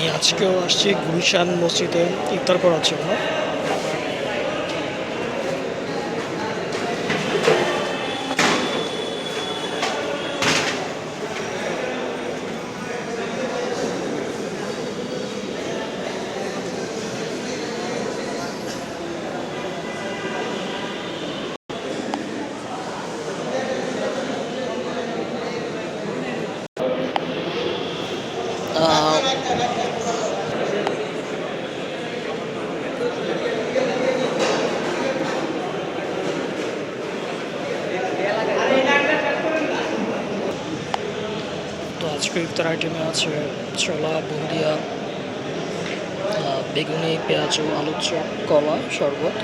আমি আজকেও আসছি গুলশান মসজিদে ইফতার করার জন্য। আহ, আজকে ইফতার আইটেমে আছে ছোলা বুন্দিয়া বেগুনি পেঁয়াজ ও আলুর চপ কলা শরবত